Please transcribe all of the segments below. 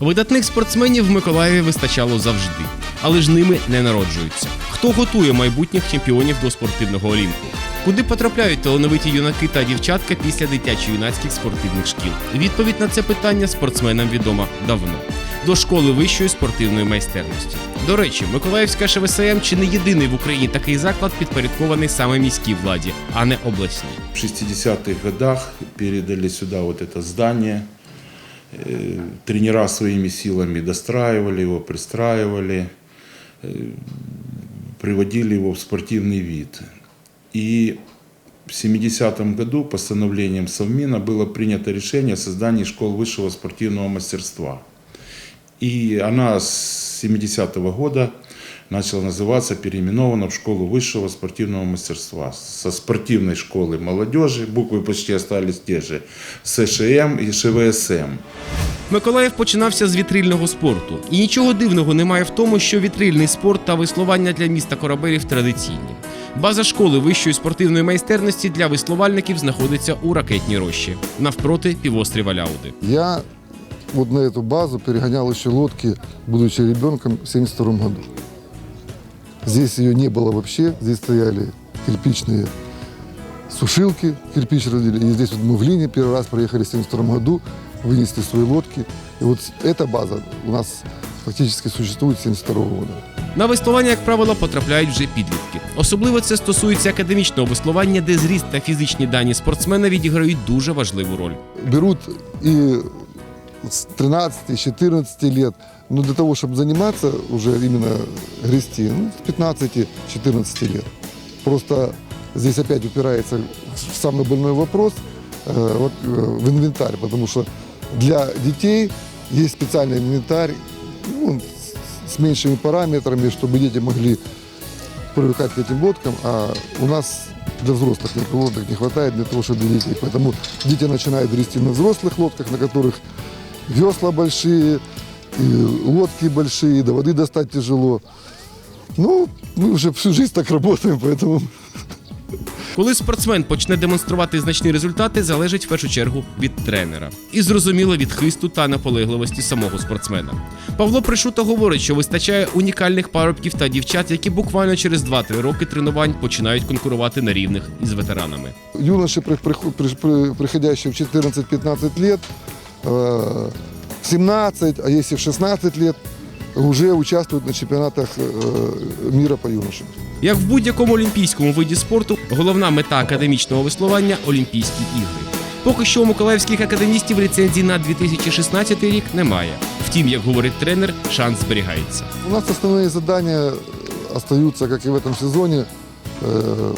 Видатних спортсменів в Миколаєві вистачало завжди, але ж ними не народжуються. Хто готує майбутніх чемпіонів до спортивного олімпу? Куди потрапляють талановиті юнаки та дівчатка після дитячо-юнацьких спортивних шкіл? Відповідь на це питання спортсменам відома давно. До школи вищої спортивної майстерності. До речі, Миколаївська ШВСМ чи не єдиний в Україні такий заклад підпорядкований саме міській владі, а не обласній. В 60-х годах передали сюда вот это здание. Э, Тренера своими силами достраивали его, пристраивали, э, приводили его в спортивный вид. И в 70-м году постановлением Совмина было принято решение о создании школ высшего спортивного мастерства. И она с 70-го года начала называться, переименована в школу высшего спортивного мастерства. Со спортивной школы молодежи, буквы почти остались те же, СШМ и ШВСМ. Миколаїв починався з вітрильного спорту, і нічого дивного немає в тому, що вітрильний спорт та веслування для міста корабелів традиційні. База школи вищої спортивної майстерності для веслувальників знаходиться у ракетній рощі навпроти півостріва Ляуди. Я вот на эту базу перегонял еще лодки, будучи ребенком, в 1972 году. Здесь ее не было вообще. Здесь стояли кирпичные сушилки, кирпич родили. И здесь вот мы в Лине первый раз проехали в 1972 году, вынесли свои лодки. И вот эта база у нас фактически существует с 1972 года. На веслування, як правило, потрапляють вже підлітки. Особливо це стосується академічного веслування, де зріст та фізичні дані спортсмена відіграють дуже важливу роль. берут и с 13-14 лет. Но для того, чтобы заниматься уже именно грести, ну, с 15-14 лет. Просто здесь опять упирается в самый больной вопрос э, вот, э, в инвентарь, потому что для детей есть специальный инвентарь ну, с- с меньшими параметрами, чтобы дети могли привыкать к этим лодкам, а у нас для взрослых никаких лодок не хватает для того, чтобы для детей. Поэтому дети начинают грести на взрослых лодках, на которых весла большие, и лодки большие, до воды достать тяжело. Ну, мы уже всю жизнь так работаем, поэтому Коли спортсмен почне демонструвати значні результати, залежить в першу чергу від тренера. І зрозуміло від хисту та наполегливості самого спортсмена. Павло Пришута говорить, що вистачає унікальних парубків та дівчат, які буквально через 2-3 роки тренувань починають конкурувати на рівних із ветеранами. юноши, при- приход- при- при- приходящие в 14-15 лет, э, в 17, а если в 16 лет, уже участвуют на чемпионатах э, мира по юношам. Як в будь-якому олімпійському виді спорту, головна мета академічного веслування олімпійські ігри. Поки що у миколаївських академістів ліцензії на 2016 рік немає. Втім, як говорить тренер, шанс зберігається. У нас основные задания остаются, как и в этом сезоне, э,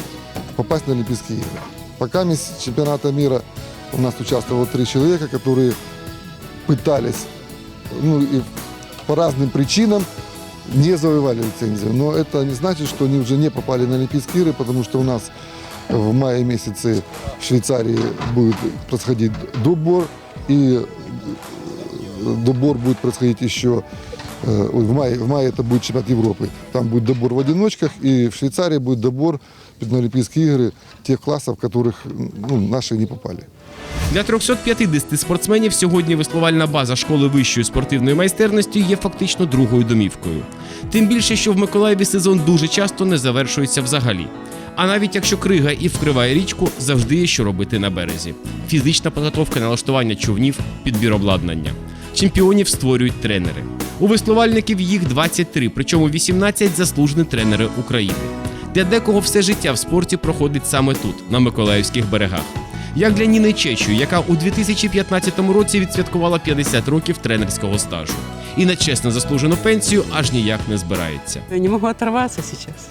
попасть на Олимпийские игры. Пока с чемпионата мира у нас участвовало три человека, которые пытались, ну и по разным причинам не завоевали лицензию. Но это не значит, что они уже не попали на Олимпийские игры, потому что у нас в мае месяце в Швейцарии будет происходить добор, и добор будет происходить еще э, ой, в мае, в мае это будет чемпионат Европы. Там будет добор в одиночках, и в Швейцарии будет добор на Олимпийские игры тех классов, в которых ну, наши не попали. Для 350 спортсменів сьогодні веслувальна база школи вищої спортивної майстерності є фактично другою домівкою. Тим більше, що в Миколаєві сезон дуже часто не завершується взагалі. А навіть якщо крига і вкриває річку, завжди є що робити на березі: фізична підготовка налаштування човнів, підбір обладнання. Чемпіонів створюють тренери. У веслувальників їх 23, причому 18 заслужені тренери України. Для декого все життя в спорті проходить саме тут, на Миколаївських берегах. Як для Ніни Чечу, яка у 2015 році відсвяткувала 50 років тренерського стажу. І на чесно заслужену пенсію аж ніяк не збирається. Я не можу оторваться сейчас.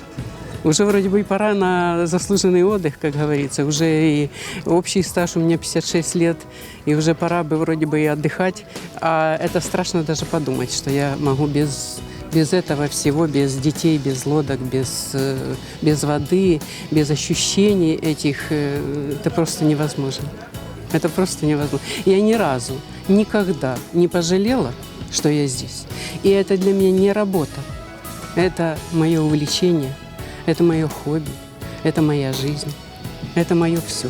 Уже вроде бы и пора на заслуженный отдых, как говорится. Уже и общий стаж у меня 56 лет, и уже пора бы вроде бы и отдыхать. А это страшно даже подумать, что я могу без, без этого всего, без детей, без лодок, без, э, без воды, без ощущений этих, э, это просто невозможно. Это просто невозможно. Я ни разу, никогда не пожалела, что я здесь. И это для меня не работа. Это мое увлечение, это мое хобби, это моя жизнь, это мое все.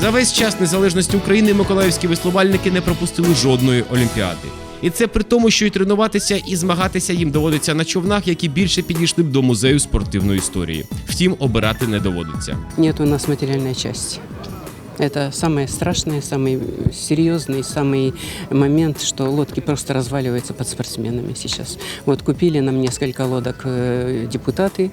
За весь час незалежності України миколаївські веслувальники не пропустили жодної олімпіади. І це при тому, що й тренуватися і змагатися їм доводиться на човнах, які більше підійшли б до музею спортивної історії. Втім, обирати не доводиться. Нет у нас материальной части. Это самое страшное, самый серьезный, самый момент, что лодки просто разваливаются под спортсменами сейчас. Вот купили нам несколько лодок э, депутаты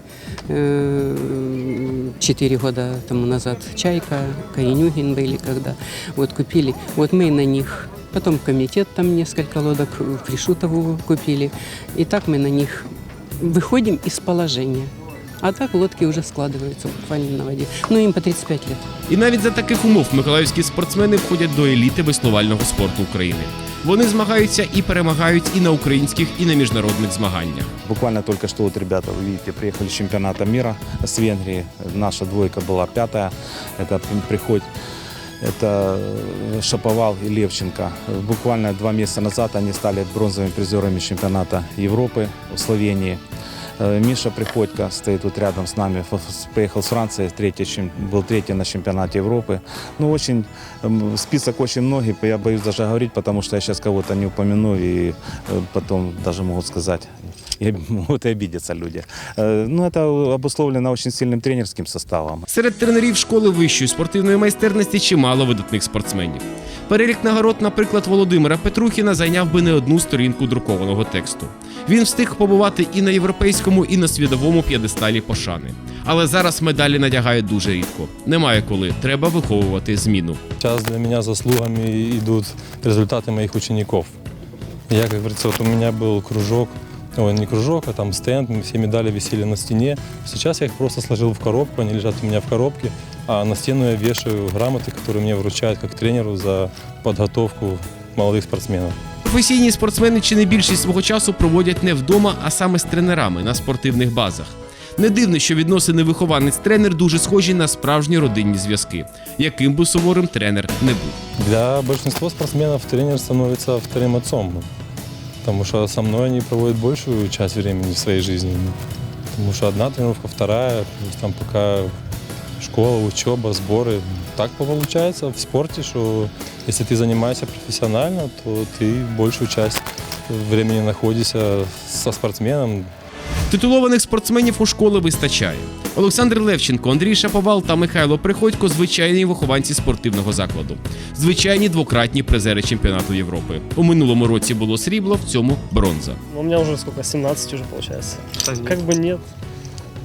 э, четыре года тому назад. Чайка, Каинюгин были когда. Вот купили. Вот мы на них Потом комитет там несколько лодок в Пришутову купили. И так мы на них выходим из положения. А так лодки уже складываются буквально на воде. Ну, им по 35 лет. І навіть за таких умов миколаївські спортсмени входять до еліти веслувального спорту України. Вони змагаються і перемагають і на українських, і на міжнародних змаганнях. Буквально только что вот ребята, вы видите, приехали с чемпионата мира с Венгрии. Наша двойка была пятая. Это Приходь, это э, Шаповал и Левченко. Буквально два месяца назад они стали бронзовыми призерами чемпионата Европы в Словении. Э, Миша Приходько стоит вот рядом с нами, Ф- ф- приехал с Франции, третий, чем- был третий на чемпионате Европы. Ну, очень, м, список очень многих, я боюсь даже говорить, потому что я сейчас кого-то не упомяну, и э, потом даже могут сказать, и могут и обидеться люди. Э, Ну, это обусловлено очень сильным тренерским составом. Серед тренерів школи вищої спортивної майстерності чимало видатних спортсменів. Перелік нагород, наприклад, Володимира Петрухіна зайняв би не одну сторінку друкованого тексту. Він встиг побувати і на європейському, і на світовому п'єдесталі пошани. Але зараз медалі надягають дуже рідко. Немає коли. Треба виховувати зміну. Сейчас для меня заслугами идут результаты моих учеников. Я, как говорится, вот у меня был кружок, ой, не кружок, а там стенд, все медали висели на стене. Сейчас я их просто сложил в коробку, они лежат у меня в коробке, а на стену я вешаю грамоты, которые мне вручают как тренеру за подготовку молодых спортсменов. Професійні спортсмени чи не більшість свого часу проводять не вдома, а саме з тренерами на спортивних базах. Не дивно, що відносини вихованець-тренер дуже схожі на справжні родинні зв'язки, яким би суворим тренер не був. Для большинства спортсменов тренер становится вторым отцом. Потому что со мной они проводят большую часть времени в своей жизни. Потому что одна тренировка, вторая, плюс там пока школа, учеба, сборы. Так получается в спорте, что если ты занимаешься профессионально, то ты большую часть времени находишься со спортсменом, Титулованих спортсменів у школи вистачає. Олександр Левченко, Андрій Шаповал та Михайло Приходько звичайні вихованці спортивного закладу, звичайні двократні призери чемпіонату Європи. У минулому році було срібло, в цьому бронза. Ну, У меня уже сколько, 17 уже получается. Как Как бы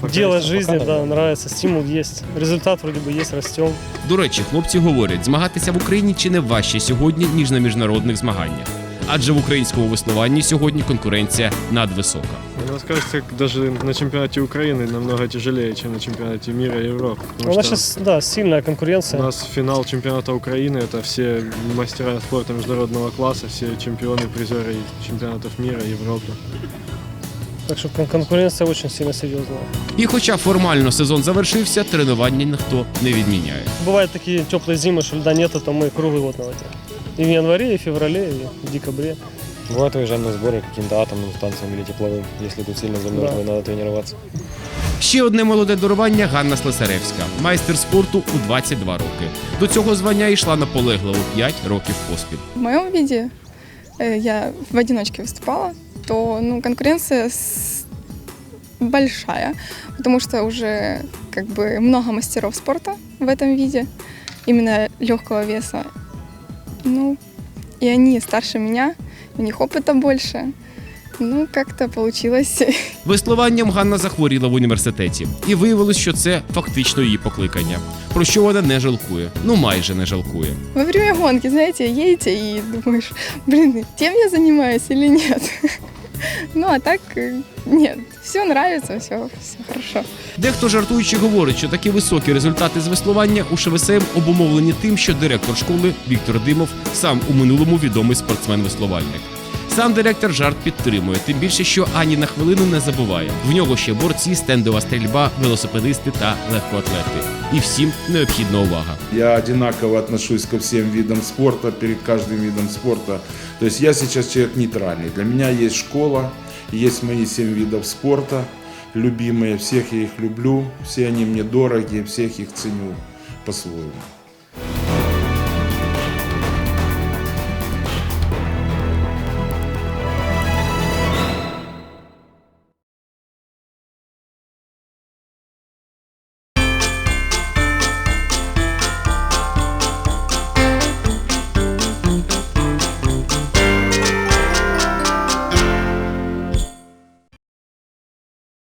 нет. Дело жизни, да, нравится, стимул есть. Результат вроде бы есть, растем. До речі, хлопці говорять, змагатися в Україні чи не важче сьогодні, ніж на міжнародних змаганнях. Адже в українському веслуванні сьогодні конкуренція надвисока. Мне кажется, даже на чемпионате Украины намного тяжелее, чем на чемпионате мира и Европы. У Потому нас что сейчас, да, сильная у конкуренция. нас финал чемпионата Украины, это все мастера спорта международного класса, все чемпионы, призеры чемпионатов мира, Европы. Так что кон- конкуренция очень сильно серьезная. І хоча формально сезон завершився, тренування ніхто не відміняє. Бывают такие теплые зимы, что льда нету, то мы круглый год на воде. И в январе, и в феврале, и в декабре. Бывает, уезжаем на сборы каким-то атомным станциям или тепловым, если тут сильно замерзло и надо тренироваться. Ще одне молоде дарування Ганна Слесаревська, майстер спорту у 22 роки. До цього звання йшла наполегливо 5 років поспіль. В моем виде э, я в одиночке выступала, то ну, конкуренция с- большая, потому что уже как бы много мастеров спорта в этом виде, именно легкого веса. Ну, и они старше меня, у них опыта больше. Ну, как-то получилось. Веслуванням Ганна захворіла в університеті, і виявилось, що це фактично її покликання. Про що вона не жалкує, ну майже не жалкує. Во время гонки, знаете, едете и думаешь, блин, тем я занимаюсь или нет? Ну, а так э, нет, все нравится, все, все хорошо. Дехто жартуючи говорить, що такі високі результати з веслування у ШВСМ обумовлені тим, що директор школи Віктор Димов сам у минулому відомий спортсмен-веслувальник. Сам директор жарт підтримує, тим більше, що ані на хвилину не забуває. В нього ще борці, стендова стрільба, велосипедисти та легкоатлети. І всім необхідна увага. Я одинаково отношусь ко всем видам спорта, перед каждым видом спорта. То есть я сейчас человек нейтральный. Для меня есть школа, есть мои семь видов спорта, любимые, всех я их люблю, все они мне дороги, всех их ценю по-своему.